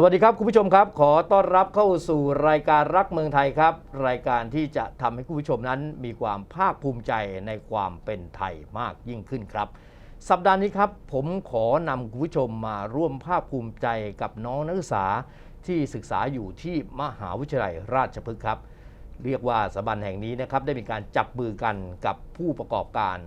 สวัสดีครับคุณผู้ชมครับ ขอต้อนรับเข้าสู่รายการรักเมืองไทยครับ รายการที่จะทำให้คุณผู้ชมนั้นมีความภาคภูมิใจในความเป็นไทยมากยิ่งขึ้นครับ สัปดาห์นี้ครับ ผมขอนำคุณผู้ชมมาร่วมภาคภูมิใจกับน้องนักศึกษาที่ศึกษาอยู่ที่มหาวิทยาลัยราชพฤกษ์ครับ เรียกว่าสถาบันแห่งนี้นะครับได้มีการจับมือกันกับผู้ประกอบการ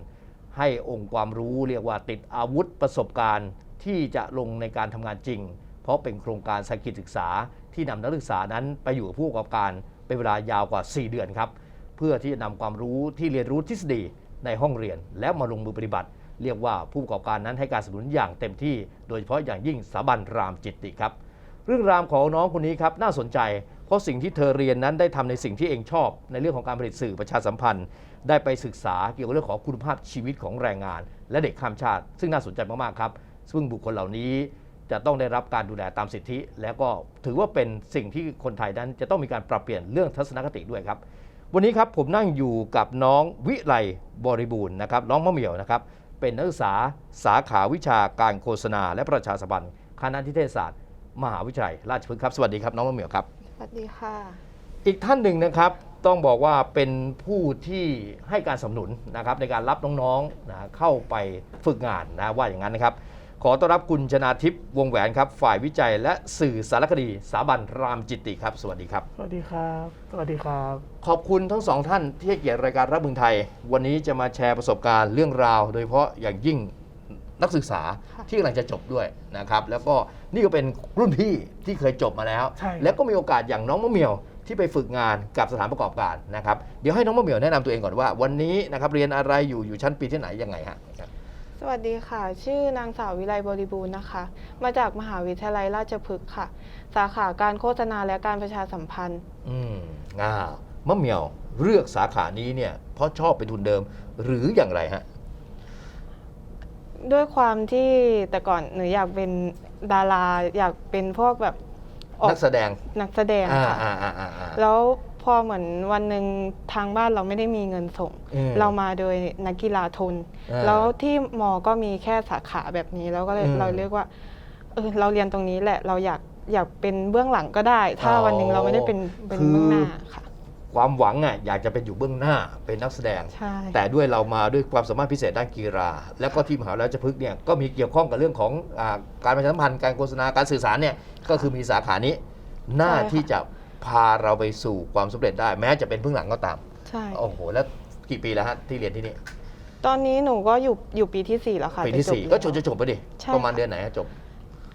ให้องค์ความรู้เรียกว่าติดอาวุธประสบการณ์ที่จะลงในการทำงานจริง เพราะเป็นโครงการสกิจศึกษาที่นำนักศึกษานั้นไปอยู่กับผู้ประกอบการเป็นเวลายาวกว่า 4 เดือนครับ เพื่อที่จะนำความรู้ที่เรียนรู้ทฤษฎีในห้องเรียน แล้วมาลงมือปฏิบัติ เรียกว่าผู้ประกอบการนั้นให้การสนับสนุนอย่างเต็มที่ โดยเฉพาะอย่างยิ่งสถาบันรามจิตติครับ เรื่องราวของน้องคนนี้ครับน่าสนใจ เพราะสิ่งที่เธอเรียนนั้นได้ทำในสิ่งที่เองชอบ ในเรื่องของการผลิตสื่อประชาสัมพันธ์ ได้ไปศึกษาเกี่ยวกับเรื่องของคุณภาพชีวิตของแรงงาน และเด็กข้ามชาติ ซึ่งน่าสนใจมากๆครับซึ่งบุคคลเหล่านี้ จะต้องได้รับการดูแลตามสิทธิ และก็ถือว่าเป็นสิ่งที่คนไทยนั้นจะต้องมีการปรับเปลี่ยนเรื่องทัศนคติด้วยครับ วันนี้ครับผมนั่งอยู่กับน้องวิไลบริบูรณ์นะครับน้องมะเหมี่ยวนะครับเป็นนักศึกษาสาขาวิชาการโฆษณา และประชาสัมพันธ์คณะนิเทศศาสตร์ มหาวิทยาลัยราชพฤกษ์ครับสวัสดีครับน้องมะเหมี่ยวครับสวัสดีค่ะ อีกท่านหนึ่งนะครับต้องบอกว่าเป็นผู้ที่ให้การสนับสนุนนะครับในการรับน้องๆนะเข้าไปฝึกงานนะว่าอย่างนั้นนะครับ ขอต้อนรับคุณชนาทิพย์วงแหวนครับ ฝ่ายวิจัยและสื่อสารคดีสถาบันรามจิตติครับ สวัสดีครับ สวัสดีครับ สวัสดีครับ ขอบคุณทั้งสองท่านที่ให้เกียรติรายการรับเมืองไทย วันนี้จะมาแชร์ประสบการณ์เรื่องราว โดยเฉพาะอย่างยิ่งนักศึกษาค่ะที่กำลังจะจบด้วยนะครับ แล้วก็นี่ก็เป็นรุ่นพี่ที่เคยจบมาแล้วใช่ครับแล้วก็มีโอกาสอย่างน้องมะเหมียวที่ไปฝึกงานกับสถานประกอบการนะครับ เดี๋ยวให้น้องมะเหมียวแนะนำตัวเองก่อนว่า วันนี้นะครับเรียนอะไรอยู่อยู่ชั้นปีที่ไหนยังไงฮะ สวัสดีค่ะ ชื่อนางสาววิไลบริบูรณ์นะคะ มาจากมหาวิทยาลัยราชพฤกษ์ค่ะ สาขาการโฆษณาและการประชาสัมพันธ์ อืมอ่ามะเหมียวเลือกสาขานี้เนี่ยเพราะชอบเป็นทุนเดิมหรืออย่างไรฮะ ด้วยความที่แต่ก่อนหนูอยากเป็นดาราอยากเป็นพวกแบบออกนักแสดงนักแสดงอ่าค่ะ อ่าอ่าอ่าอ่าแล้ว พอเหมือนวันหนึ่งทางบ้านเราไม่ได้มีเงินส่ง อืมเรามาโดยนักกีฬาทุน อ่าแล้วที่มอก็มีแค่สาขาแบบนี้แล้วก็เลยอืมเราเรียกว่าเออเราเรียนตรงนี้แหละเราอยากอยากเป็นเบื้องหลังก็ได้ ถ้าอ๋อวันหนึ่งเราไม่ได้เป็นเป็นคือ เบื้องหน้าค่ะ ความหวังอะอยากจะเป็นอยู่เบื้องหน้าเป็นนักแสดง ใช่ แต่ด้วยเรามาด้วยความสามารถพิเศษด้านกีฬา แล้วก็ที่มหาวิทยาลัยราชพฤกษ์เนี่ยก็มีเกี่ยวข้องกับเรื่องของอาการประชาสัมพันธ์การโฆษณาการสื่อสารเนี่ยก็คือมีสาขานี้ หน้าที่จะ พาเราไปสู่ความสำเร็จได้ แม้จะเป็นเบื้องหลังก็ตาม ใช่ โอ้โห แล้วกี่ปีแล้วฮะที่เรียนที่นี่ ตอนนี้หนูก็อยู่อยู่ปีที่สี่แล้วค่ะปีที่จะจบสี่แล้วก็จบจะจบไปดิใช่ประมาณค่ะเดือนไหนฮะจบ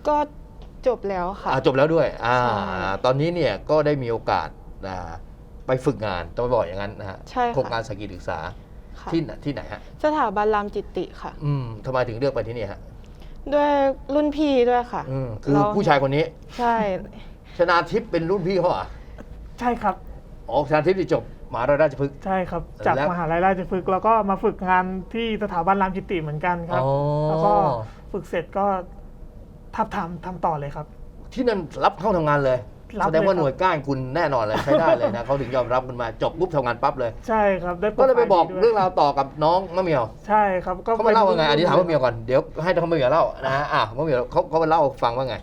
ก็จบแล้วค่ะอ่าจบแล้วด้วยอ่าใช่ตอนนี้เนี่ยก็ได้มีโอกาสอ่าไปฝึกงานต้องไปบอกอย่างนั้นนะฮะใช่โครงการค่ะสกิลศึกษาค่ะที่ไหนที่ไหนฮะ สถาบันรามจิตติค่ะ อืมทำไมถึงเลือกไปที่นี่ฮะ ด้วยรุ่นพี่ด้วยค่ะ อืมคือเราผู้ชายคนนี้ ใช่ ชนาทิพย์เป็นรุ่นพี่เขาเหรอะใช่ครับ อ๋อชนาทิพย์ที่จบมหาวิทยาลัยราชพฤกษ์ ใช่ครับ จากแล้วมหาลัยราชพฤกษ์แล้วก็มาฝึกงานที่สถาบันรามจิตติเหมือนกันครับ อ๋อ แล้วก็ฝึกเสร็จก็ทับทำทำต่อเลยครับ ที่นั่นรับเข้าทำงานเลยรับแสดงว่าเลยครับ หน่วยก้านคุณแน่นอนเลยใช้ได้เลยนะ เขาถึงยอมรับคุณมาจบปุ๊บทำงานปั๊บเลย ใช่ครับได้ก็เลยไปบอกโฟล์ดีด้วยเรื่องราวต่อกับน้องมะเหมียวใช่ครับ ก็เขามาเล่าว่าไงอันนี้ถามมะเหมียวก่อนก่อนเดี๋ยวให้ทางมะเหมียวเล่านะฮะอะมะเหมียวเขาเขามาเล่าฟังว่าไง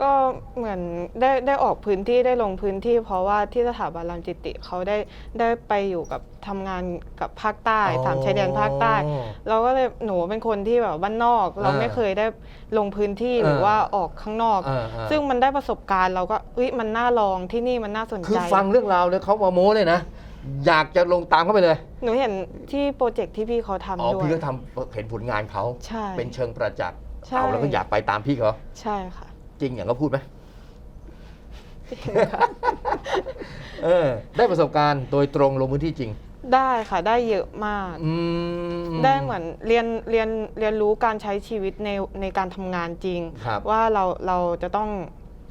ก็เหมือนได้ได้ออกพื้นที่ได้ลงพื้นที่ เพราะว่าที่สถาบันรามจิตติเขาได้ได้ไปอยู่กับทำงานกับภาคใต้อ๋อ สามชายแดนภาคใต้ เราก็เลยหนูเป็นคนที่แบบบ้านนอก เราอ่าไม่เคยได้ลงพื้นที่หรือเออว่าออกข้างนอก อ่าอ่าซึ่งมันได้ประสบการณ์เราก็เอ้ยมันน่าลองที่นี่มันน่าสนคือใจ ฟังเรื่องราวเนี่ยเขามาโม้เลยนะ อยากจะลงตามเข้าไปเลยหนูเห็นที่โปรเจกต์ที่พี่เขาทำอ๋อด้วยพี่ก็ทำเห็นผลงานเขา ใช่ เป็นเชิงประจักษ์ใช่ เอาแล้วก็อยากไปตามพี่เขา ใช่ค่ะ จริงอย่างเขาพูดไหมเออ ได้ประสบการณ์โดยตรงลงพื้นที่จริง ได้ค่ะได้เยอะมาก อืม ได้เหมือนเรียนเรียนเรียนรู้การใช้ชีวิตในในการทำงานจริง ครับ ว่าเราเราจะต้อง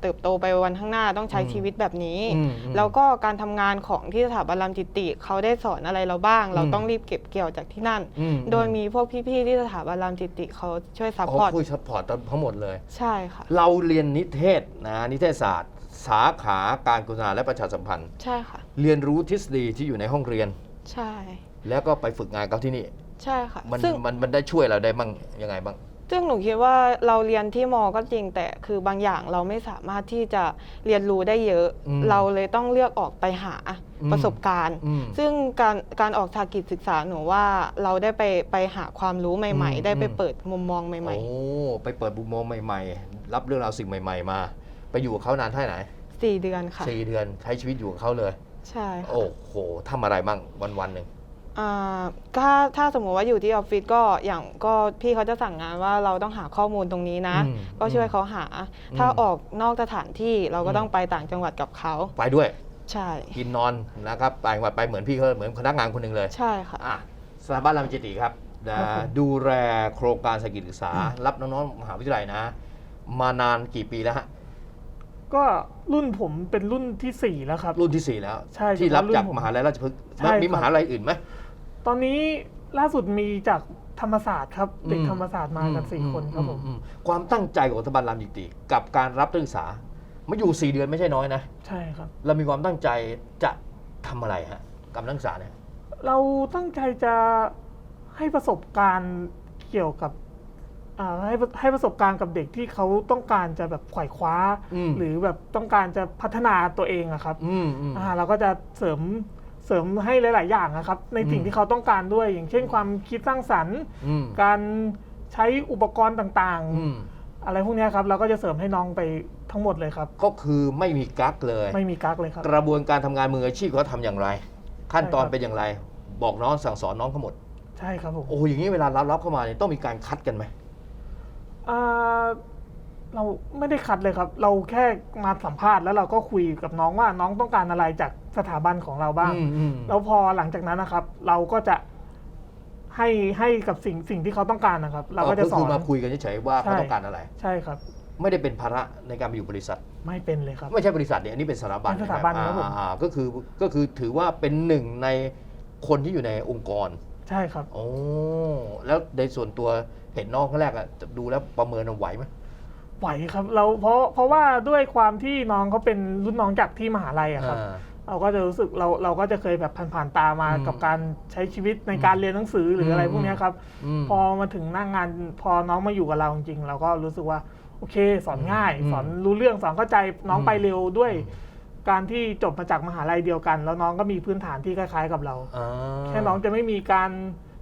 เติบโตไปวันข้างหน้าต้องใช้อืมชีวิตแบบนี้ อืมอืม แล้วก็การทำงานของที่สถาบันรามจิตติ เขาได้สอนอะไรเราบ้าง เราอืมต้องรีบเก็บเกี่ยวจากที่นั่น อืมโดยมีพวกพี่ๆที่สถาบันรามจิตติเขาช่วยซัพเขาพอร์ตคุยซัพพอร์ตทั้งหมดเลย ใช่ค่ะ เราเรียนนิเทศนะนิเทศศาสตร์ สาขาการโฆษณาและประชาสัมพันธ์ ใช่ค่ะ เรียนรู้ทฤษฎีที่อยู่ในห้องเรียน ใช่ แล้วก็ไปฝึกงานเขาที่นี่ ใช่ค่ะ มันซึ่งมันมันได้ช่วยเราได้บ้างยังไงบ้าง ซึ่งหนูคิดว่าเราเรียนที่มอก็จริง แต่คือบางอย่างเราไม่สามารถที่จะเรียนรู้ได้เยอะ อืมเราเลยต้องเลือกออกไปหาอืมประสบการณ์ อืมซึ่งการการออกทางกิจศึกษาหนูว่าเราได้ไปไปหาความรู้ใหม่ อืม ๆ ได้ไปอืมเปิดมุมมองใหม่ โอ้ไปเปิดบุมมองใหม่ ๆ รับเรื่องราวสิ่งใหม่ ๆ มา ไปอยู่กับเขานานเท่าไหนๆสี่เดือนค่ะ สี่เดือนใช้ชีวิตอยู่กับเขาเลย ใช่ค่ะโอ้โหทำอะไรบ้างวันวันๆหนึ่ง อ่าถ้าถ้าสมมติว่าอยู่ที่ออฟฟิศก็อย่างก็พี่เขาจะสั่งงานว่าเราต้องหาข้อมูลตรงนี้นะ อืมก็ช่วยเขาหาอืมถ้าออกนอกสถานที่เราก็อืม ต้องไปต่างจังหวัดกับเขาไปด้วยใช่กินนอนนะครับไปวันไปเหมือนพี่เขาเหมือนพนักงานคนหนึ่งเลยใช่ค่ะ อะสถาบันรามจิตติครับนะครับผม ดูแลโครงการสกิจศึกษา รับน้องๆมหาวิทยาลัยนะ มานานกี่ปีแล้วฮะก็รุ่นผมเป็นรุ่นที่สี่แล้วครับ รุ่นที่4แล้ว ใช่ที่รับเฉพาะรุ่นจากผมมหาลัยราชพฤกษ์ใช่มีครับมหาลัยอื่นไหม ตอนนี้ล่าสุดมีจากธรรมศาสตร์ครับเด็กอืมธรรมศาสตร์มากันสี่อืคนครับผมอือืความตั้งใจของสถาบันรามจิตติกับการรับนักศึกษามาอยู่ 4 เดือนไม่ใช่น้อยนะ ใช่ครับ เรามีความตั้งใจจะทำอะไรฮะกับนักศึกษาเนี่ย เราตั้งใจจะให้ประสบการณ์เกี่ยวกับอ่าให้ให้ประสบการณ์กับเด็กที่เขาต้องการจะแบบไขว่คว้าอืมหรือแบบต้องการจะพัฒนาตัวเองอะครับอืมอืมอ่าเราก็จะเสริม เสริมให้หลาย ๆ อย่างนะครับ ในสิ่งอืมที่เขาต้องการด้วย อย่างเช่นความคิดสร้างสรรค์ อืมการใช้อุปกรณ์ต่าง อืมๆ อะไรพวกเนี้ยครับ เราก็จะเสริมให้น้องไปทั้งหมดเลยครับ ก็คือไม่มีกั๊กเลย ไม่มีกักเลยครับ กระบวนการทำงานมืออาชีพเขาทำอย่างไร ขั้นตอนใช่ครับ เป็นอย่างไร บอกน้องสั่งสอนน้องเขาหมด ใช่ครับผมโอ้โหอย่างนี้เวลารับรับเข้ามาเนี่ยต้องมีการคัดกันไหมอ่าเราไม่ได้คัดเลยครับ เราแค่มาสัมภาษณ์แล้วเราก็คุยกับน้องว่าน้องต้องการอะไรจาก สถาบันของเราบ้างอืมอืมแล้วพอหลังจากนั้นนะครับ เราก็จะให้ให้กับสิ่งสิ่งที่เขาต้องการนะครับ เราก็จะสอคือนมาคุยกันเฉยๆว่าเขาใช่ต้องการอะไร ใช่ครับ ไม่ได้เป็นภาระในการไปอยู่บริษัท ไม่เป็นเลยครับ ไม่ใช่บริษัทเนี่ยอันนี้เป็นสถาบันเป็นสถาบันใช่ไหมครับผมอ่าอ่าก็คือก็คือถือว่าเป็นหนึ่งในคนที่อยู่ในองค์กร ใช่ครับโอ้แล้วในส่วนตัวเห็นน้องครั้งแรกอะดูแล้วประเมินเอาไหวไหมไหวครับ เราเพราะเพราะว่าด้วยความที่น้องเขาเป็นรุ่นน้องจากที่มหาลัยอะครับอ่า เราก็จะรู้สึกเราเราก็จะเคยแบบผ่านๆตามาอืมกับการใช้ชีวิตในการเรียนหนังสือหรืออะไรอืมพวกเนี้ยครับมพอมาถึงหน้างงานพอน้องมาอยู่กับเราจริงๆเราก็รู้สึกว่าโอเค สอนง่ายอืมสอนรู้เรื่องสอนเข้าใจน้องอืมไปเร็วด้วย การที่จบมาจากมหาลัยเดียวกัน แล้วน้องก็มีพื้นฐานที่คล้าย ๆ กับเราอ่าแค่น้องจะไม่มีการ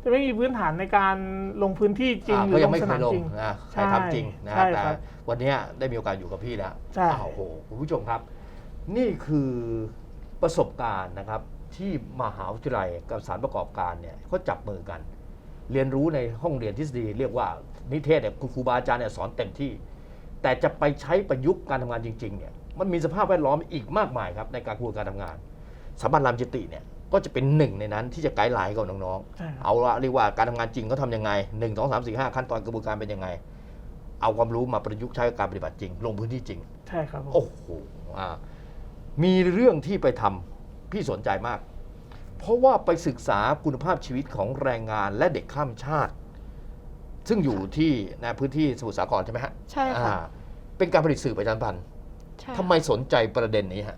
จะไม่มีพื้นฐานในการลงพื้นที่จริงอ่าหก็รือยัลงงไม่สเคนายมลงจริงนะใช่ใครทำจริงนะใช่แต่ครับวันเนี้ยได้มีโอกาสอยู่กับพี่แล้วใช่อ้าวโอ้โหคุณผู้ชมครับ นี่คือ ประสบการณ์นะครับที่มหาวิทยาลัยกับสถารประกอบการเนี่ยเขาจับมือกัน เรียนรู้ในห้องเรียนทฤษฎีเรียกว่านิเทศเนี่ยคุณครูบาอาจารย์เนี่ยสอนเต็มที่ แต่จะไปใช้ประยุกต์การทำงานจริงๆเนี่ยมันมีสภาพแวดล้อมอีกมากมายครับในการกระบวนการทำงานสถาบันรามจิตติเนี่ยก็จะเป็นหนึ่งในนั้นที่จะไกด์ไลน์ให้กับน้องๆใช่ครับเอาละเรียกว่าการทำงานจริงเขาทำยังไงหนึ่งสองสามสี่ห้าขั้นตอนกระบวนการเป็นยังไง เอาความรู้มาประยุกต์ใช้กับการปฏิบัติจริง ลงพื้นที่จริง ใช่ครับผมโอ้โหอ่า มีเรื่องที่ไปทำพี่สนใจมาก เพราะว่าไปศึกษาคุณภาพชีวิตของแรงงานและเด็กข้ามชาติ ซึ่งอยู่ที่ในพื้นที่สมุทรสาครใช่ไหมฮะใช่ค่ะอ่าเป็นการผลิตสื่อประชาสัมพันธ์ใช่ทำไมสนใจประเด็นนี้ฮะ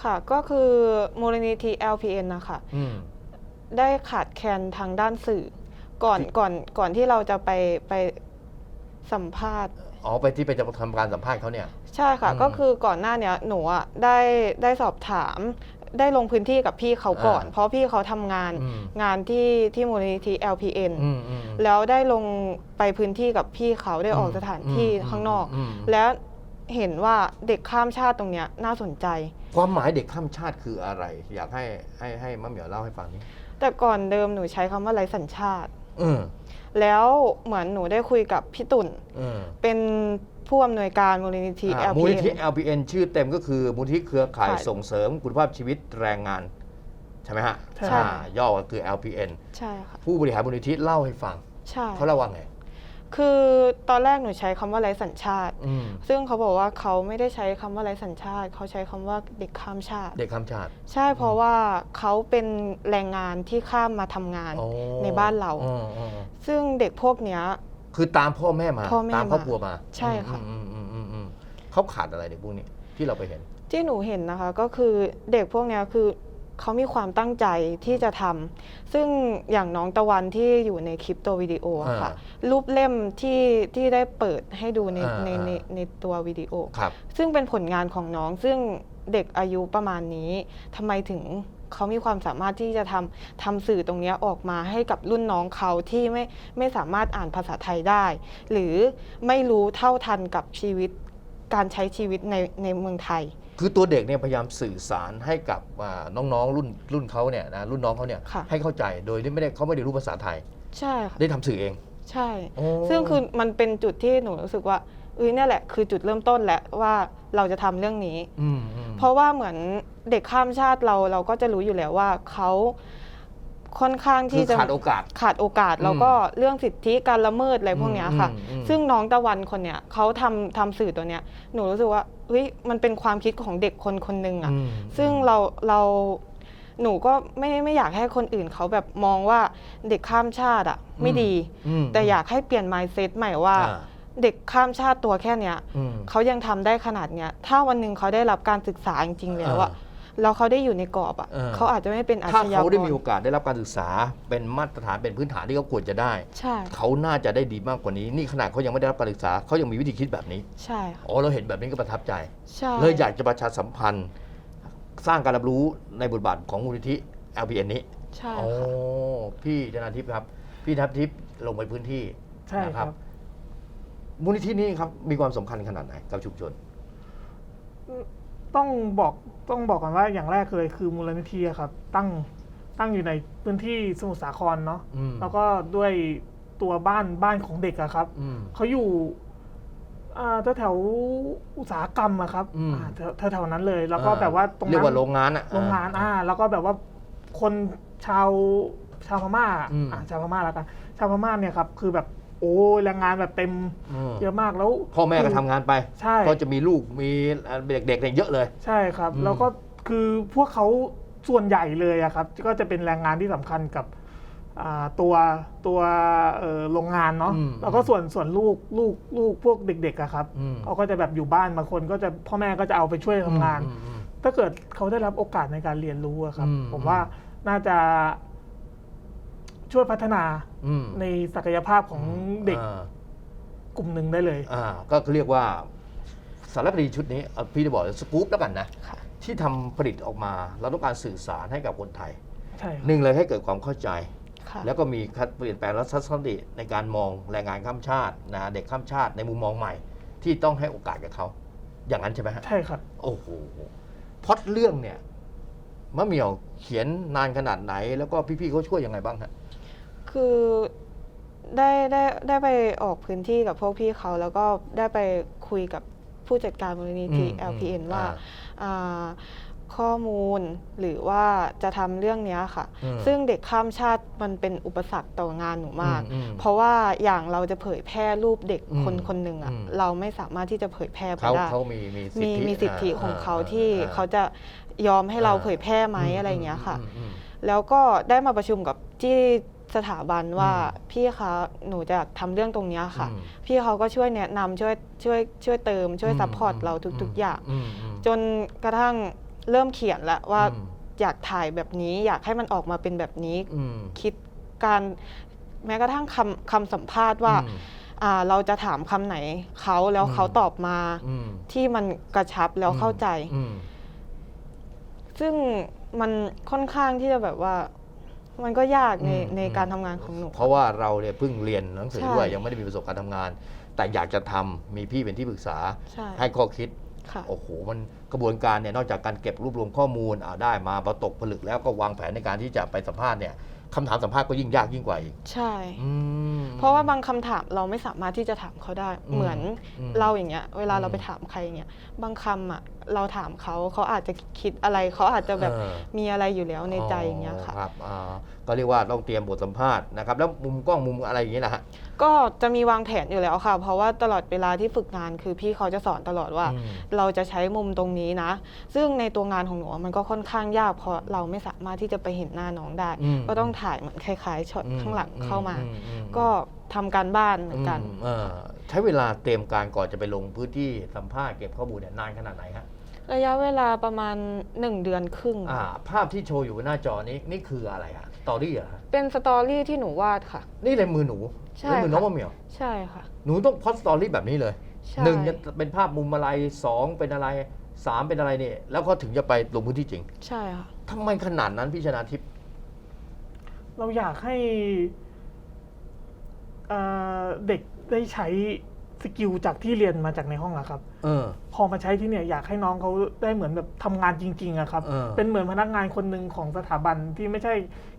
ค่ะก็คือมูลนิธิ LPN นะคะอืมได้ขาดแคลนทางด้านสื่อ ก่อนที่ก่อนก่อนที่เราจะไปไปสัมภาษณ์ อ๋อ ไปที่ไปจะทำการสัมภาษณ์เขาเนี่ย ใช่ค่ะอืมก็คือก่อนหน้าเนี้ยหนูอะได้ได้สอบถามได้ลงพื้นที่กับพี่เขาก่อน อ่าเพราะพี่เขาทำงานอืม งานที่ที่มูลนิธิ LPN อืมอืม แล้วได้ลงไปพื้นที่กับพี่เขาได้ออกอืมสถานที่อืมข้างนอก อืม แล้วเห็นว่าเด็กข้ามชาติตรงเนี้ยน่าสนใจ ความหมายเด็กข้ามชาติคืออะไร อยากให้ให้ให้มะเหมียวเล่าให้ฟังนิดแต่ก่อนเดิมหนูใช้คำว่าไร้สัญชาติ อืมแล้วเหมือนหนูได้คุยกับพี่ตุ่น อืม เป็น ผู้อำนวยการมูลนิธิ อ่ามูลนิธิ LPN LPN ชื่อเต็มก็คือมูลนิธิเครือข่ายค่ะส่งเสริมคุณภาพชีวิตแรงงาน ใช่ไหมฮะใช่ อ่าย่อก็คือ LPN ใช่ค่ะ ผู้บริหารมูลนิธิเล่าให้ฟังใช่ เขาเล่าว่าไงคือตอนแรกหนูใช้คำว่าไร้สัญชาติ อืมซึ่งเขาบอกว่าเขาไม่ได้ใช้คำว่าไร้สัญชาติ เขาใช้คำว่าเด็กข้ามชาติ เด็กข้ามชาติใช่เพราะว่าเขาเป็นแรงงานที่ข้ามมาทำงานโอ้ในบ้านเรา อืมอืมซึ่งเด็กพวกเนี้ย คือตามพ่อแม่มา พ่อแม่ตามครอบครัวมาใช่ค่ะ อืมอืมอืมอืมเขาขาดอะไรเด็กพวกนี้ที่เราไปเห็น ที่หนูเห็นนะคะก็คือเด็กพวกเนี้ยคือเขามีความตั้งใจที่จะทำซึ่งอย่างน้องตะวันที่อยู่ในคลิปตัววิดีโออะค่ะรูปเล่มที่ที่ได้เปิดให้ดูในอ่าในในอ่า ในตัววิดีโอ ครับ ซึ่งเป็นผลงานของน้องซึ่งเด็กอายุประมาณนี้ทำไมถึง เขามีความสามารถที่จะทำทำสื่อตรงเนี้ยออกมาให้กับรุ่นน้องเขาที่ไม่ไม่สามารถอ่านภาษาไทยได้ หรือไม่รู้เท่าทันกับชีวิตการใช้ชีวิตในในเมืองไทย คือตัวเด็กเนี่ยพยายามสื่อสารให้กับอ่าน้องๆรุ่นรุ่นเขาเนี่ยนะรุ่นน้องเขาเนี่ยค่ะให้เข้าใจโดยที่ไม่ได้เขาไม่ได้รู้ภาษาไทย ใช่ค่ะได้ทำสื่อเอง ใช่โอ้ซึ่งคือมันเป็นจุดที่หนูรู้สึกว่าเอ้ยเนี่ยแหละคือจุดเริ่มต้นแหละว่าเราจะทำเรื่องนี้อืมอืมเพราะว่าเหมือน เด็กข้ามชาติเราเราก็จะรู้อยู่แล้วว่าเขาค่อนข้างคืที่อจะขาดโอกาสขาดโอกาสอืมแล้วก็เรื่องสิทธิการละเมิดอะไรพวกเนี้ยค่ะอืมอืมซึ่งน้องตะวันคนเนี้ยเขาทำทำสื่อตัวเนี้ยหนูรู้สึกว่าเฮ้ยมันเป็นความคิดของเด็กคนคนหนึ่งอะอืมซึ่งเราเราหนูก็ไม่ไม่อยากให้คนอื่นเขาแบบมองว่าเด็กข้ามชาติอะไม่ดีอืมแต่อยากให้เปลี่ยน mindset ใหม่ว่าอ่าเด็กข้ามชาติตัวแค่เนี้ยอืมเขายังทำได้ขนาดเนี้ย ถ้าวันหนึ่งเขาได้รับการศึกษาจริงๆแล้วอะอ่า แล้วเขาได้อยู่ในกรอบอะเออ เขาอาจจะไม่เป็นอาถ้าชญากเขาได้มีรโอกาสได้รับการศึกษาเป็นมาตรฐานเป็นพื้นฐานที่เขาควรจะได้ ใช่ เขาน่าจะได้ดีมากกว่านี้ นี่ขนาดเขายังไม่ได้รับการศึกษาเขายังมีวิธีคิดแบบนี้ใช่ค่ะอ๋อเราเห็นแบบนี้ก็ประทับใจ ใช่เลยอยากจะประชาสัมพันธ์ สร้างการรับรู้ในบทบาทของมูลนิธิ LPN นี้ใช่โอ้ค่ะพี่ธนาทิพย์ครับ พี่ธนาทิพย์ลงไปพื้นที่ใช่นะครับมูลนิธินี้ครับมีความสำคัญขนาดไหนกับชุมชน ต้องบอก ต้องบอกก่อนว่าอย่างแรกเลยคือมูลนิธิอะครับ ตั้งตั้งอยู่ในพื้นที่สมุทรสาครเนาะอืม แล้วก็ด้วยตัวบ้านบ้านของเด็กอะครับ อืม เขาอยู่อ่าแถวๆอุตสาหกรรมอะครับอืม อ่าแถวแถวๆนั้นเลย แล้วก็แบบว่าตรงเรียนั้กว่าโรนงงานอะ โรงงานอ่า แล้วก็แบบว่าคนชาวชาวพม่าอืม อ่าชาวพม่าแล้วกันชาวพม่าเนี่ยครับ คือแบบ โอ้ยแรงงานแบบเต็มอืมเยอะมากแล้ว พ่อแม่ก็ทำงานไป ใช่ ก็จะมีลูกมีเด็กๆเนี่ยเยอะเลย ใช่ครับ อืม แล้วก็คือพวกเขาส่วนใหญ่เลยอะครับ ก็จะเป็นแรงงานที่สำคัญกับอ่าตัวตัวเอ่อโรงงานเนาะอืมแล้วก็ส่วนส่วนลูกลูกลูกพวกเด็กๆอะครับอืม เขาก็จะแบบอยู่บ้านบางคนก็จะพ่อแม่ก็จะเอาไปช่วยทำงาน อืมอืม ถ้าเกิดเขาได้รับโอกาสในการเรียนรู้อะครับ อืมผมว่าน่าจะ ช่วยพัฒนาอืมในศักยภาพของเด็กอ่ากลุ่มหนึ่งได้เลย อ่าก็เรียกว่าสารคดีชุดนี้เอาพี่จะบอกสกู๊ปแล้วกันนะ ค่ะ ที่ทำผลิตออกมา เราต้องการสื่อสารให้กับคนไทยใช่ครับหนึ่งเลยให้เกิดความเข้าใจ ค่ะ แล้วก็มีการเปลี่ยนแปลงและทัศนคติในการมองแรงงานข้ามชาตินะเด็กข้ามชาติในมุมมองใหม่ ที่ต้องให้โอกาสกับเขาอย่างนั้นใช่ไหมฮะ ใช่ครับ โอ้โหพล็อดเรื่องเนี่ยมะเหมี่ยวเขียนนานขนาดไหน แล้วก็พี่ๆเขาช่วยยังไงบ้างฮะ คือได้ได้ได้ไปออกพื้นที่กับพวกพี่เขา แล้วก็ได้ไปคุยกับผู้จัดการมูลนิธิ อืมอืม LPN ว่าอ่าอ่าข้อมูลหรือว่าจะทำเรื่องเนี้ยค่ะ อืม ซึ่งเด็กข้ามชาติมันเป็นอุปสรรคต่องานหนูมาก อืมอืมเพราะว่าอย่างเราจะเผยแพร่รูปเด็กอืมคนคนหนึ่งอะอืม เราไม่สามารถที่จะเผยแพร่ไปเขาได้ เขามีมีสิทธิมีมีสิทธิของเขาที่อ่ เขาจะยอมให้เราอ่า เผยแพร่ไหมอะไรอย่างเงี้ยค่ะ อืมอืม แล้วก็ได้มาประชุมกับที่ สถาบันว่าอืมพี่คะหนูจะทำเรื่องตรงเนี้ยค่ะอืมพี่เขาก็ช่วยแนะนำช่วยช่วยช่วยเติม ช่วยอืมซัพพอร์ตอืมเราทุก ๆ อย่างอืมอืมจนกระทั่งเริ่มเขียนแล้วว่าอืมอยากถ่ายแบบนี้อยากให้มันออกมาเป็นแบบนี้อืมคิดการแม้กระทั่งคำคำสัมภาษณ์ว่าอืมอ่าเราจะถามคำไหนเขาแล้วอืมเขาตอบมาอืมที่มันกระชับแล้วเข้าใจอืมซึ่งมันค่อนข้างที่จะแบบว่า มันก็ยากในอืม ในอืมการทำงานของหนู เพราะว่าเราเนี่ยเพิ่งเรียนหนังสือใช่ ด้วยยังไม่ได้มีประสบการณ์ทำงาน แต่อยากจะทำมีพี่เป็นที่ปรึกษาใช่ให้ข้อคิด ค่ะ โอ้โห มันกระบวนการเนี่ย นอกจากการเก็บรวบรวมข้อมูลอ่าได้มาพอตกผลึกแล้วก็วางแผนในการที่จะไปสัมภาษณ์เนี่ย คำถามสัมภาษณ์ก็ยิ่งยากยิ่งกว่าอีกใช่ อืม เพราะว่าบางคำถามเราไม่สามารถที่จะถามเขาได้ อืมเหมือนอืมเราอย่างเงี้ย เวลาเราอืมไปถามใครอย่างเงี้ย บางคำอะเราถามเขาเขาอาจจะคิดอะไรเขาอาจจะแบบเออ มีอะไรอยู่แล้วในใจอย่างเงี้ยค่ะ ครับอ่าก็เรียกว่าต้องเตรียมบทสัมภาษณ์นะครับแล้วมุมกล้องมุมอะไรอย่างนี้แหละฮะ ก็จะมีวางแผนอยู่แล้วค่ะ เพราะว่าตลอดเวลาที่ฝึกงานคือพี่เขาจะสอนตลอดว่า อืม เราจะใช้มุมตรงนี้นะ ซึ่งในตัวงานของหนูอะมันก็ค่อนข้างยากเพราะเราไม่สามารถที่จะไปเห็นหน้าน้องได้ อืมก็ต้องถ่ายเหมือนคล้ายๆช็อตอืมข้างหลังเข้ามา อือืมก็ทำการบ้านเหมือนกันอืมเออใช้เวลาเตรียมการก่อนจะไปลงพื้นที่สัมภาษณ์เก็บข้อมูลเนี่ยนานขนาดไหนฮะระยะเวลาประมาณ 1 เดือนครึ่ง อ่าภาพที่โชว์อยู่บนหน้าจอนี้นี่คืออะไรอะส ตอรี่เหรอฮะเป็นสตอรี่ที่หนูวาดค่ะ นี่เลยมือหนูใช่ลายมือน้องค่ะมะเหมียว ใช่ค่ะ หนูต้องพอดสตอรี่แบบนี้เลยใช่ หนึ่งจะเป็นภาพมุมอะไรสองเป็นอะไรสามเป็นอะไรเนี่ยแล้วก็ถึงจะไปลงพื้นที่จริงใช่ค่ะ ทำไมขนาดนั้นพี่ชนาทิพย์เราอยากให้เอ่อเด็กได้ใช้ สกิลจากที่เรียนมาจากในห้องอะครับ เออ พอมาใช้ที่เนี่ยอยากให้น้องเขาได้เหมือนแบบทำงานจริงๆอะครับ เออ เป็นเหมือนพนักงานคนหนึ่งของสถาบันที่ไม่ใช่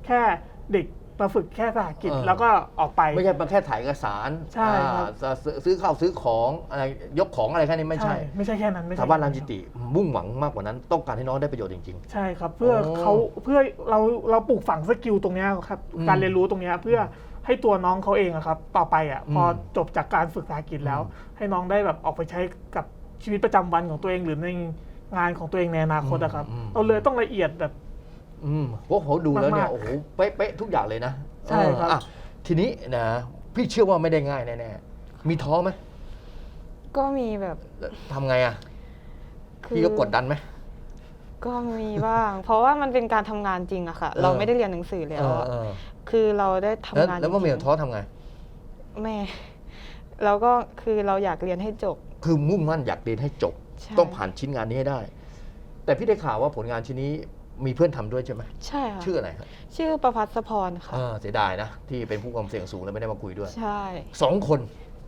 แค่เด็กมาฝึกแค่สหกิจแล้วก็ออกไป ไม่ใช่มาแค่ถ่ายเอกสารใช่ครับ อ่าซื้อซื้อข้าวซื้อของอะไรยกของอะไรแค่นี้ไม่ใช่ ไม่ใช่แค่นั้นไม่สใช่ถาบันรามจิติมุ่งหวังมากกว่านั้น ต้องการให้น้องได้ประโยชน์จริง ใช่ครับ เพื่อโอ้เขาเพื่อเราเราปลูกฝังสกิลตรงเนี้ยครับ อืม การเรียนรู้ตรงเนี้ยเพื่อ ให้ตัวน้องเขาเองอะครับ ต่อไปอะพออมจบจากการฝึกสหกิจแล้วอืมให้น้องได้แบบออกไปใช้กับชีวิตประจำวันของตัวเองหรือในงานของตัวเองในอนาคตอะครับอืมเราเลยต้องละเอียดแบบๆอืมพวกเขาดูแล้วเนี่ยมากๆโอ้โหเป๊ะๆทุกอย่างเลยนะใช่ครับเอออะทีนี้นะพี่เชื่อว่าไม่ได้ง่ายแน่ๆ มีท้อไหม ก็มีแบบทำไงอะคือพี่ก็กดดันไหม ก็มีบ้าง เพราะว่ามันเป็นการทำงานจริงอะค่ะเออเราไม่ได้เรียนหนังสือแล้วอะเออ คือเราได้ทำแล้วงานแล้วมะเหมียวจริงๆท้อทำไง แม่แล้วก็คือเราอยากเรียนให้จบคือมุ่งมั่นอยากเรียนให้จบ ใช่ต้องผ่านชิ้นงานนี้ให้ได้ แต่พี่ได้ข่าวว่าผลงานชิ้นนี้มีเพื่อนทำด้วยใช่ไหมใช่ค่ะชื่ออะไรครับชื่อประพัฒสพรค่ะ อ่าเสียดายนะ ที่เป็นผู้ความเสี่ยงสูงแล้วไม่ได้มาคุยด้วยใช่สองคน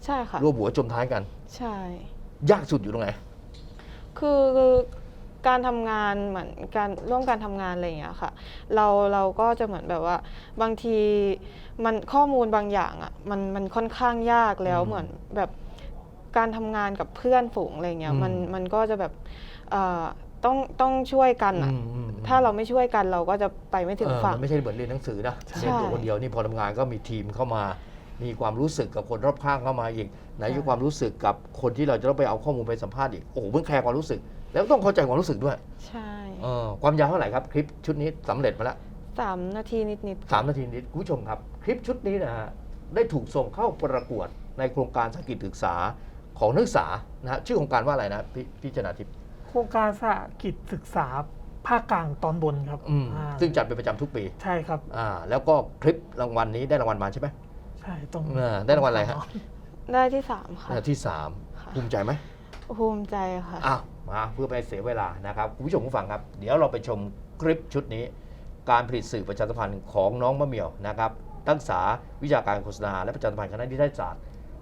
ใช่ค่ะรวมหัวจมท้ายกัน ใช่ ยากสุดอยู่ตรงไหนคือ การทำงานเหมือนการร่วมการทำงานอะไรอย่างเงี้ยค่ะ เราเราก็จะเหมือนแบบว่าบางทีมันข้อมูลบางอย่างอะมันมันค่อนข้างยากแล้วอืมเหมือนแบบการทำงานกับเพื่อนฝูงอะไรเงี้ยอืม มันมันก็จะแบบเอ่อต้องต้องช่วยกันอะอืมอืมถ้าเราไม่ช่วยกันเราก็จะไปไม่ถึงเออฝั่ง มันไม่ใช่เหมือนเรียนหนังสือนะใช่ เรียนตัวคนเดียวนี่พอทำงานก็มีทีมเข้ามา มีความรู้สึกกับคนรอบข้างเข้ามาอีกไหนมีความรู้สึกกับคนที่เราจะต้องไปเอาข้อมูลไปสัมภาษณ์อีกโอ้โหเพิ่งแคร์ความรู้สึก แล้วต้องเข้าใจความรู้สึกด้วย ใช่เออความยาวเท่าไหร่ครับคลิปชุดนี้สำเร็จมาแล้วสามนาทีนิดๆสามนาทีนิดคุณผู้ชมครับ คลิปชุดนี้นะฮะได้ถูกส่งเข้าประกวดในโครงการสกิจศึกษาของนักศึกษานะฮะชื่อโครงการว่าอะไรนะพี่พี่ชนาทิพย์โครงการสหกิจศึกษาภาคกลางตอนบนครับอืมอ่าซึ่งจัดเป็นประจำทุกปี ใช่ครับ อ่าแล้วก็คลิปรางวัลนี้ได้รางวัลมาใช่ไหมใช่ตรงเออได้รางวัลอะไรฮะได้ที่สามค่ะอันดับที่สามค่ะ ภูมิใจไหมภูมิใจค่ะ อ้าวมาเพื่อไปเสียเวลานะครับคุณผู้ชมผู้ฟังครับ เดี๋ยวเราไปชมคลิปชุดนี้ การผลิตสื่อประชาสัมพันธ์ของน้องมะเหมี่ยวนะครับตั้งษาวิชาการโฆษณาและประชาสัมพันธ์คณะนิเทศศาสตร์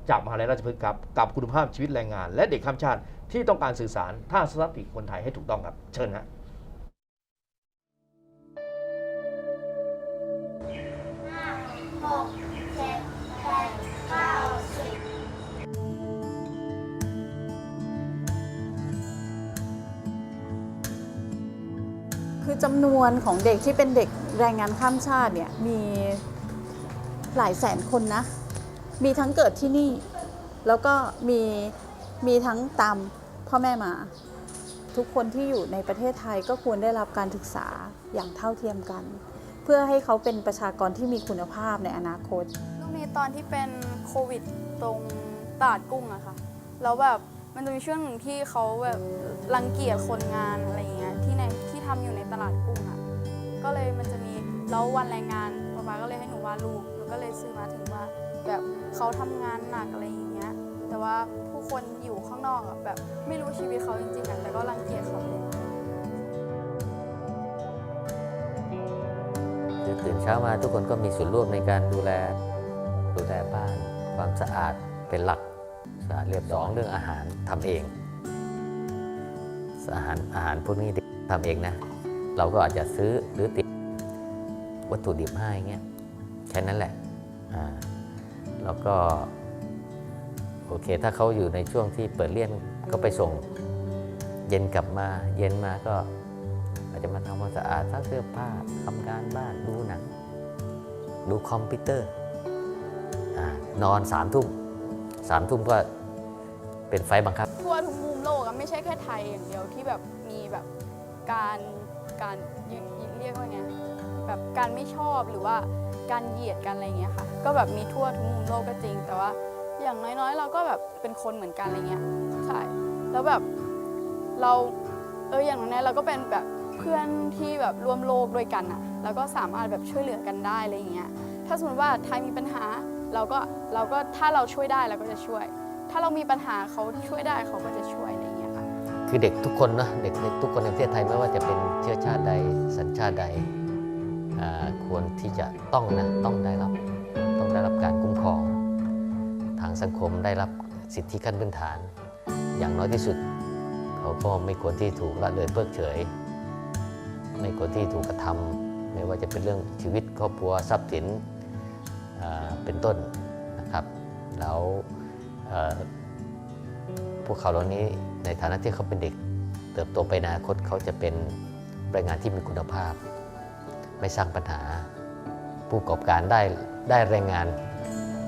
จากมหาลัยราชพฤกษ์ครับกับคุณภาพชีวิตแรงงาน และเด็กข้ามชาติที่ต้องการสื่อสารท่าสติคนไทยให้ถูกต้องครับเชิญฮะ หก คือจำนวนของเด็กที่เป็นเด็กแรงงานข้ามชาติเนี่ยมีหลายแสนคนนะ มีทั้งเกิดที่นี่ แล้วก็มีมีทั้งตามพ่อแม่มา ทุกคนที่อยู่ในประเทศไทยก็ควรได้รับการศึกษาอย่างเท่าเทียมกัน เพื่อให้เขาเป็นประชากรที่มีคุณภาพในอนาคตก็มีตอนที่เป็นโควิดตรงตลาดกุ้งอะค่ะแล้วแบบมันจะมีช่วงหนึ่งที่เขาแบบรังเกียจคนงานอะไรอย่างเงี้ย ที่ในที่ทำอยู่ในตลาดกุ้งอะก็เลยมันจะมีแล้ววันแรงงานป๊าป๊าก็เลยให้หนูวาดรูปหนูก็เลยซื้อมาถึงว่าแบบเขาทำงานหนักอะไรอย่างเงี้ยแต่ว่าผู้คนอยู่ข้างนอกอะแบบไม่รู้ชีวิตเขาจริงๆอะแต่ก็รังเกียจเขาเลยตื่นเช้ามาทุกคนก็มีส่วนร่วมในการดูแลดูแลบ้าน ความสะอาดเป็นหลักสะอาดเรียบสองเรื่องอาหารทำเองอาหารอาหารพวกนี้ ทำเองนะ เราก็อาจจะซื้อหรือติดวัตถุดิบให้เงี้ยแค่นั้นแหละอ่าแล้วก็โอเค ถ้าเขาอยู่ในช่วงที่เปิดเรียนก็ไปส่ง เย็นกลับมา เย็นมาก็อาจจะมาทำความสะอาดซักเสื้อผ้าทำการบ้านดูหนังดูคอมพิวเตอร์อนอนสามทุ่มสามทุ่มก็เป็นไฟบังคับ ทั่วทุกมุมโลกอะไม่ใช่แค่ไทยอย่างเดียวที่แบบ การการเรียกว่าไงแบบการไม่ชอบหรือว่าการเหยียดกันอะไรเงี้ยค่ะ ก็แบบมีทั่วทุกมุมโลกก็จริง แต่ว่าอย่างน้อยๆ เราก็แบบเป็นคนเหมือนกันอะไรเงี้ยใช่แล้วแบบเราเอออย่างน้อยเราก็เป็นแบบเพื่อนที่แบบร่วมโลกด้วยกันอะแล้วก็สามารถแบบช่วยเหลือกันได้อะไรเงี้ยถ้าสมมติว่าไทยมีปัญหาเราก็เราก็ถ้าเราช่วยได้เราก็จะช่วย ถ้าเรามีปัญหาเขาช่วยได้เขาก็จะช่วยอะไรเงี้ย คือเด็กทุกคนนะเด็กทุกคนในประเทศไทยไม่ว่าจะเป็นเชื้อชาติใดสัญชาติใดควรที่จะต้องนะต้องได้รับต้องได้รับการคุ้มครอง ทางสังคมได้รับสิทธิขั้นพื้นฐาน อย่างน้อยที่สุด เขาก็ไม่ควรที่ถูกละเลยเพิกเฉย ไม่ควรที่ถูกกระทำไม่ว่าจะเป็นเรื่องชีวิตครอบครัวทรัพย์สินเป็นต้นนะครับ แล้วพวกเขาเหล่านี้ ในฐานะที่เขาเป็นเด็ก เติบโตไปในอนาคตเขาจะเป็นแรงงานที่มีคุณภาพ ไม่สร้างปัญหา ผู้ประกอบการได้ได้แรงงาน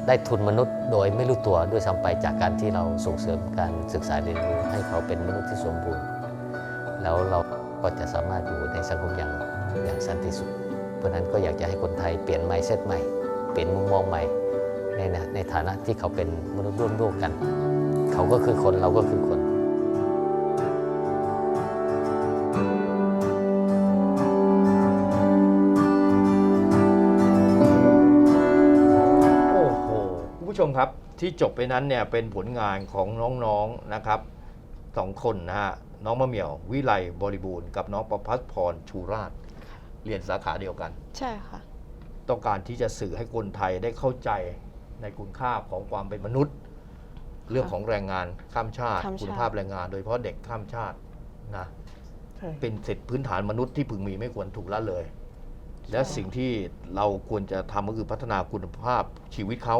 ได้ทุนมนุษย์โดยไม่รู้ตัวด้วยซ้ำไปจากการที่เราส่งเสริมการศึกษาเรียนรู้ให้เขาเป็นมนุษย์ที่สมบูรณ์ แล้วเราก็จะสามารถอยู่ในสังคมอย่างอย่างสันติสุข เพราะนั้นก็อยากจะให้คนไทยเปลี่ยน mindset ใหม่ เปลี่ยนมุมมองใหม่ในในฐานะที่เขาเป็นมนุษย์ร่วมโลกกัน เขาก็คือคนเราก็คือคน ที่จบไปนั้นเนี่ยเป็นผลงานของน้องๆนะครับสองคนนะฮะน้องมะเหมี่ยว วิไลบริบูรณ์กับน้องประพัฒพรชูราช เรียนสาขาเดียวกัน ใช่ค่ะ ต้องการที่จะสื่อให้คนไทยได้เข้าใจในคุณค่าของความเป็นมนุษย์ เรื่องของแรงงานข้ามชาติ ข้ามชาติ คุณภาพแรงงาน โดยเฉพาะเด็กข้ามชาตินะใช่เป็นสิทธิพื้นฐานมนุษย์ที่พึงมีไม่ควรถูกละเลย และสิ่งที่เราควรจะทำก็คือพัฒนาคุณภาพชีวิตเขา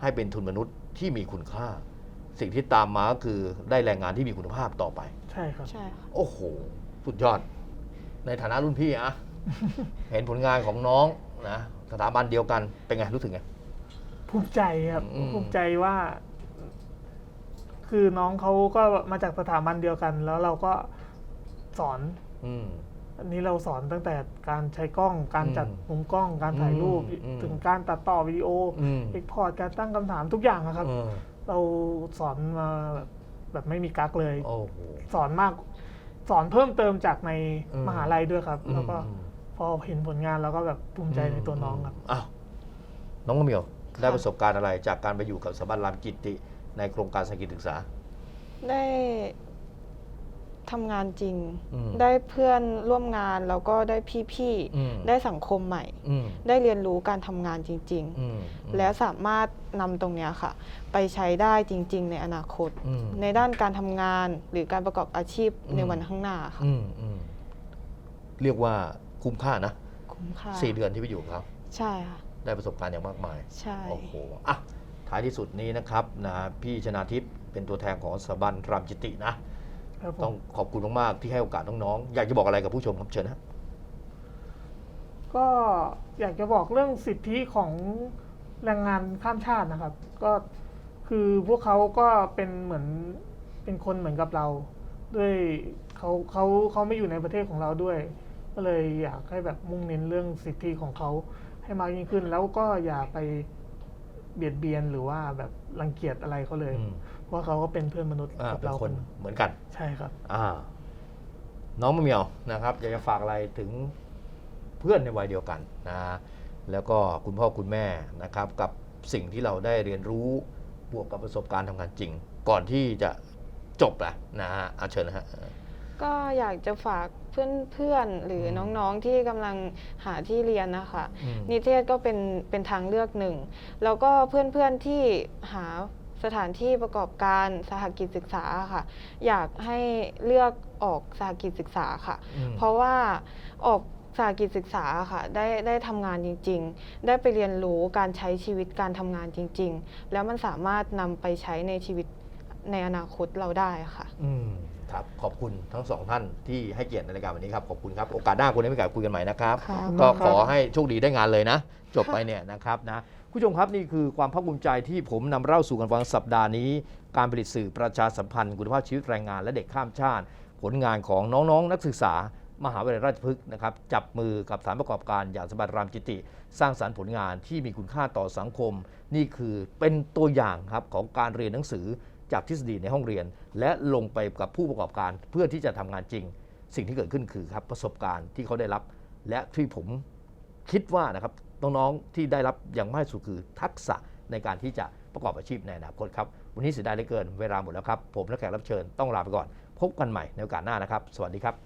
ให้เป็นทุนมนุษย์ที่มีคุณค่า สิ่งที่ตามมาก็คือได้แรงงานที่มีคุณภาพต่อไป ใช่ครับ ใช่ค่ะ โอ้โห สุดยอด ในฐานะรุ่นพี่อะ เห็นผลงานของน้องนะสถาบันเดียวกันเป็นไงรู้สึกไง ภูมิใจครับ อืม ภูมิใจว่า คือน้องเขาก็มาจากสถาบันเดียวกัน แล้วเราก็สอนอืม อันนี้เราสอนตั้งแต่การใช้กล้อง การจัดอืมมุมกล้อง การถ่ายรูป อืมอืมถึงการตัดต่อวิดีโออืมเอ็กพอร์ต การตั้งคำถามทุกอย่างนะครับ เออเราสอนมาแบบแบบไม่มีกักเลย โอ้โห สอนมาก สอนเพิ่มเติมจากในอืม มหาลัยด้วยครับอืมแล้วก็อืมพอเห็นผลงานเราก็แบบภูมิใจในตัวน้องครับ อ้าวน้องมะเหมียว ได้ค่ะประสบการณ์อะไรจากการไปอยู่กับสถาบันรามกิตติในโครงการสกิจศึกษา ได้ ทำงานจริง อืมได้เพื่อนร่วมงานแล้วก็ได้พี่อืม ๆ ได้สังคมใหม่ อืมได้เรียนรู้การทำงานจริงอืมๆและสามารถนำตรงเนี้ยค่ะ ไปใช้ได้จริง ๆ ในอนาคต อืม ในด้านการทำงานหรือการประกอบอาชีพอืม ในวันข้างหน้าค่ะ อืมอืมเรียกว่าคุ้มค่านะคุ้มค่าสี่เดือนที่ไปอยู่กับเขาใช่ค่ะ ได้ประสบการณ์อย่างมากมาย ใช่ โอ้โหอะท้ายที่สุดนี้นะครับนะพี่ชนาทิพย์เป็นตัวแทนของสถาบันรามจิตตินะ ครับผต้องมขอบคุณมากๆที่ให้โอกาสน้องๆ อยากจะบอกอะไรกับผู้ชมครับเชิญนะก็อยากจะบอกเรื่องสิทธิของแรงงานข้ามชาตินะครับ ก็คือพวกเขาก็เป็นเหมือนเป็นคนเหมือนกับเรา ด้วยเขาเขาเขาไม่อยู่ในประเทศของเราด้วย ก็เลยอยากให้แบบมุ่งเน้นเรื่องสิทธิของเขาให้มากยิ่งขึ้น แล้วก็อย่าไปเบียดเบียนหรือว่าแบบรังเกียจอะไรเขาเลย อืม เพราะเขาก็เป็นเพื่อนมนุษย์อ่ากับเป็นเราคนเหมือนกัน ใช่ครับ อ่า น้องมะเหมียวนะครับ อยากจะฝากอะไรถึงเพื่อนในวัยเดียวกันนะแล้วก็คุณพ่อคุณแม่นะครับ กับสิ่งที่เราได้เรียนรู้บวกกับประสบการณ์ทำงานจริง ก่อนที่จะจบแหละนะฮะอาเชิญนะฮะก็อยากจะฝากเพื่อนๆหรือมน้องๆที่กำลังหาที่เรียนนะคะอืมนิเทศก็เป็นเป็นทางเลือกหนึ่ง แล้วก็เพื่อนๆที่หา สถานที่ประกอบการสหกิจศึกษาค่ะ อยากให้เลือกออกสหกิจศึกษาค่ะ อืม เพราะว่าออกสหกิจศึกษาค่ะ ได้ได้ทำงานจริง ๆ ได้ไปเรียนรู้การใช้ชีวิตการทำงานจริง ๆ แล้วมันสามารถนำไปใช้ในชีวิตในอนาคตเราได้ค่ะ อืมครับขอบคุณทั้งสองท่านที่ให้เกียรติในรายการวันนี้ครับขอบคุณครับโอกาสหน้าคุณได้มีโอกาสคุยกันใหม่นะครับค่ะก็ขอบคุณครับขอให้โชคดีได้งานเลยนะ จบไปเนี่ยนะครับนะ ผู้ชมครับนี่คือความภาคภูมิใจที่ผมนำเล่าสู่กันฟังสัปดาห์นี้ การผลิตสื่อประชาสัมพันธ์คุณภาพชีวิตแรงงานและเด็กข้ามชาติ ผลงานของน้องๆ นักศึกษามหาวิทยาลัยราชพฤกษ์นะครับจับมือกับสานประกอบการอย่างสมบัติรามจิติ สร้างสรรค์ผลงานที่มีคุณค่าต่อสังคม นี่คือเป็นตัวอย่างครับของการเรียนหนังสือจากทฤษฎีในห้องเรียน และลงไปกับผู้ประกอบการเพื่อที่จะทำงานจริง สิ่งที่เกิดขึ้นคือครับประสบการณ์ที่เขาได้รับ และที่ผมคิดว่านะครับ น้องๆที่ได้รับอย่างมากสุดคือทักษะในการที่จะประกอบอาชีพในอนาคตครับวันนี้เสียดายเหลือเกินเวลาหมดแล้วครับผมและแขกรับเชิญต้องลาไปก่อน พบกันใหม่ในโอกาสหน้านะครับ สวัสดีครับ